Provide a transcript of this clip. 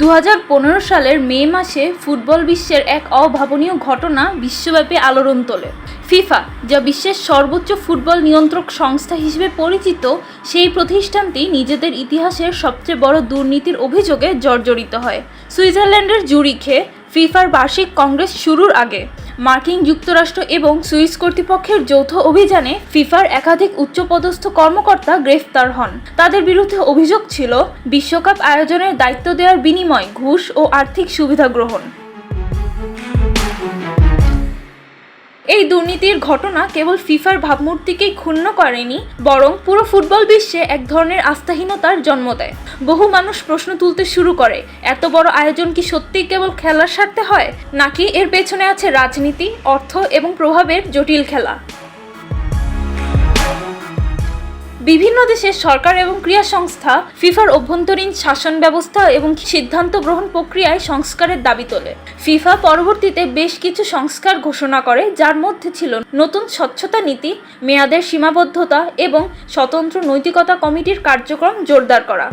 দু হাজার পনেরো সালের মে মাসে ফুটবল বিশ্বের এক অভাবনীয় ঘটনা বিশ্বব্যাপী আলোড়ন তোলে। ফিফা, যা বিশ্বের সর্বোচ্চ ফুটবল নিয়ন্ত্রক সংস্থা হিসেবে পরিচিত, সেই প্রতিষ্ঠানটি নিজেদের ইতিহাসের সবচেয়ে বড় দুর্নীতির অভিযোগে জর্জরিত হয়। সুইজারল্যান্ডের জুরিখে ফিফার বার্ষিক কংগ্রেস শুরুর আগে, মার্কিন যুক্তরাষ্ট্র এবং সুইস কর্তৃপক্ষের যৌথ অভিযানে ফিফার একাধিক উচ্চপদস্থ কর্মকর্তা গ্রেফতার হন। তাদের বিরুদ্ধে অভিযোগ ছিল, বিশ্বকাপ আয়োজনের দায়িত্ব দেওয়ার বিনিময় ঘুষ ও আর্থিক সুবিধা গ্রহণ। এই দুর্নীতির ঘটনা কেবল ফিফার ভাবমূর্তিকেই ক্ষুণ্ণ করেনি, বরং পুরো ফুটবল বিশ্বে এক ধরনের আস্থাহীনতার জন্ম দেয়। বহু মানুষ প্রশ্ন তুলতে শুরু করে, এত বড় আয়োজন কি সত্যিই কেবল খেলার স্বার্থে হয়? নাকি এর পেছনে আছে রাজনীতি, অর্থ এবং প্রভাবের জটিল খেলা? বিভিন্ন দেশের সরকার এবং ক্রিয়া সংস্থা ফিফার অভ্যন্তরীণ শাসন ব্যবস্থা এবং সিদ্ধান্ত গ্রহণ প্রক্রিয়ায় সংস্কারের দাবি তোলে। ফিফা পরবর্তীতে বেশ কিছু সংস্কার ঘোষণা করে, যার মধ্যে ছিল নতুন স্বচ্ছতা নীতি, মেয়াদের সীমাবদ্ধতা এবং স্বতন্ত্র নৈতিকতা কমিটির কার্যক্রম জোরদার করা।